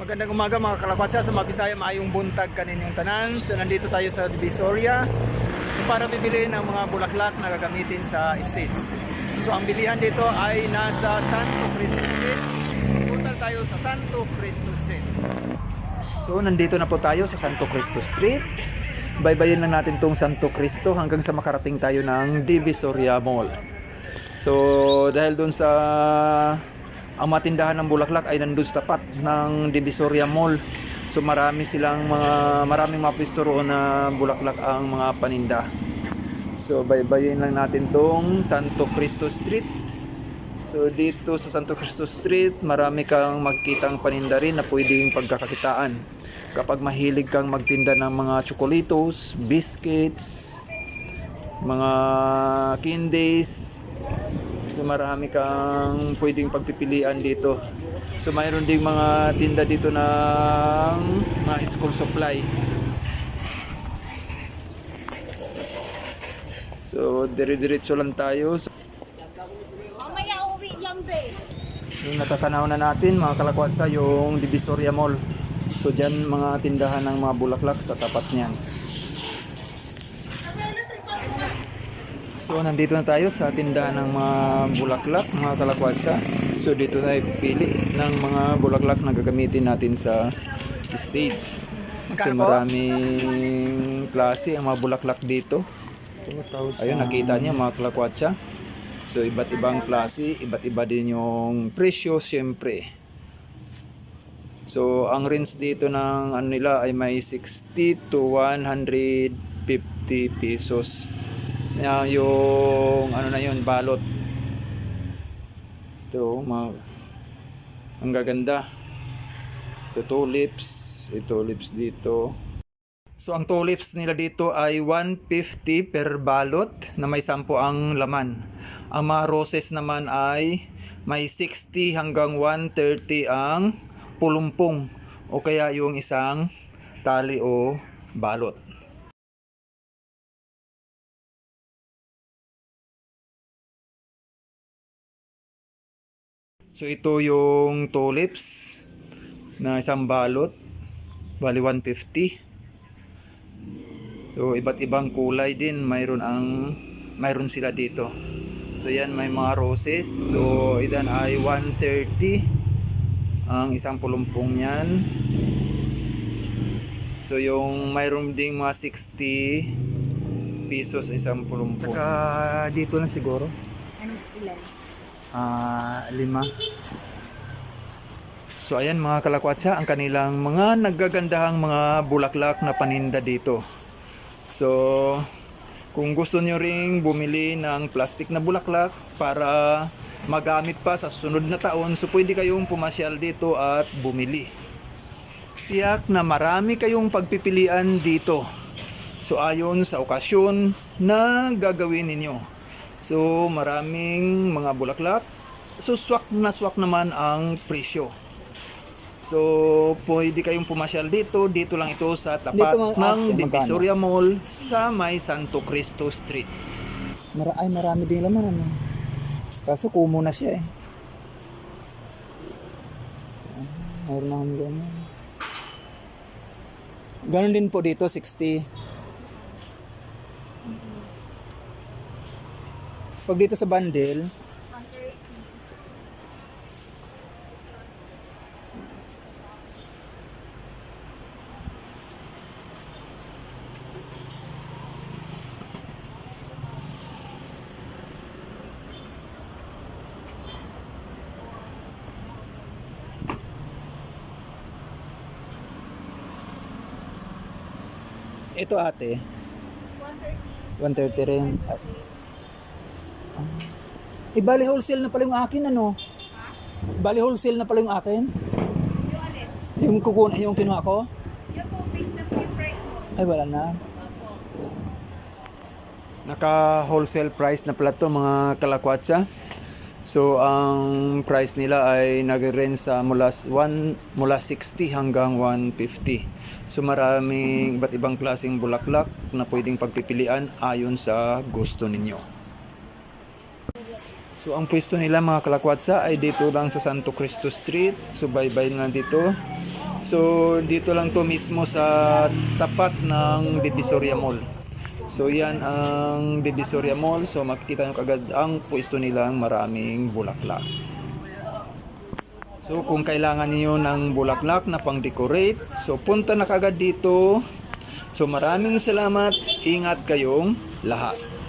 Magandang umaga mga kalakwatsa sa Mabisaya, maayong buntag kaninyong tanan. So nandito tayo sa Divisoria so, para bibili ng mga bulaklak na gagamitin sa estates. So ang bilihan dito ay nasa Santo Cristo Street. Punta tayo sa Santo Cristo Street. So nandito na po tayo sa Santo Cristo Street. Baybayin lang natin tong Santo Cristo hanggang sa makarating tayo ng Divisoria Mall. So dahil doon sa ang mga tindahan ng bulaklak ay nandun sa tapat ng Divisoria Mall. So marami silang mga maraming mga pwesto roon na bulaklak ang mga paninda. So baybayin lang natin tong Santo Cristo Street. So dito sa Santo Cristo Street, marami kang magkitang paninda rin na pwedeng pagkakakitaan. Kapag mahilig kang magtinda ng mga chocolatos, biscuits, mga candies, So marami kang pwedeng pagpipilian dito. So mayroon ding mga tinda dito ng mga school supply. So dire-diretso lang tayo. Mamaya uwi yan, be. yung natatanaw na natin mga kalakwatsa yung Divisoria Mall. So dyan mga tindahan ng mga bulaklak sa tapat niyan. So nandito na tayo sa tindahan ng mga bulaklak, mga kalakwatsa. So dito tayo pipili ng mga bulaklak na gagamitin natin sa stage. Kasi maraming klase ang mga bulaklak dito. Ayun, nakita niyo mga kalakwatsa. So iba't ibang klase, iba't iba din yung presyo siyempre. So ang range dito ng ano nila ay may 60 to 150 pesos. Yan yung ano na yun, balot. Ito, ma ang gaganda. So tulips, ito tulips dito. So ang tulips nila dito ay 150 per balot na may 10 ang laman. Ang mga roses naman ay may 60 hanggang 130 ang pulumpong o kaya yung isang tali o balot. So ito yung tulips na isang balot. Bali 150. So iba't ibang kulay din mayroon ang mayroon sila dito. So yan may mga roses. So idan ay 130 ang isang pulumpong niyan. So yung mayroon ding mga 60 pesos isang pulumpong. Saka dito lang siguro. Anong ilan? Ah, lima. So ayan mga kalakwatsa, ang kanilang mga naggagandahang mga bulaklak na paninda dito. So kung gusto nyo ring bumili ng plastic na bulaklak para magamit pa sa sunod na taon, so pwede kayong pumasyal dito at bumili. Tiyak na marami kayong pagpipilian dito. So ayon sa okasyon na gagawin ninyo. So maraming mga bulaklak. So swak na swak naman ang presyo. So pwede kayong pumasyal dito. Dito lang ito sa tapat Dito, ng ah, Divisoria Mall sa may Santo Cristo Street. Mara ay marami din laman ano. Kaso kumo na siya eh. Ah, Mayroon na ganyan. Ganon din po dito 60. Pag dito sa bundle, ito ate, 130 rin. At. Eh, bali wholesale na pala yung akin, ano? Bali wholesale na pala yung akin? Yung kukuna, yung kinuha ko? Yan po, fix na po yung price mo. Ay, wala na. Naka wholesale price na pala to mga kalakwatsa. So ang price nila ay nag-range sa mula 1 mula 60 hanggang 150. So maraming iba't ibang klaseng bulaklak na pwedeng pagpipilian ayon sa gusto ninyo. So ang pwesto nila mga kalakwatsa ay dito lang sa Santo Cristo Street. So bye-bye na dito. So dito lang to mismo sa tapat ng Divisoria Mall. So yan ang Divisoria Mall. So makikita nyo kagad ang pwesto nilang maraming bulaklak. So kung kailangan niyo ng bulaklak na pang-decorate, so punta na kagad dito. So maraming salamat. Ingat kayong lahat.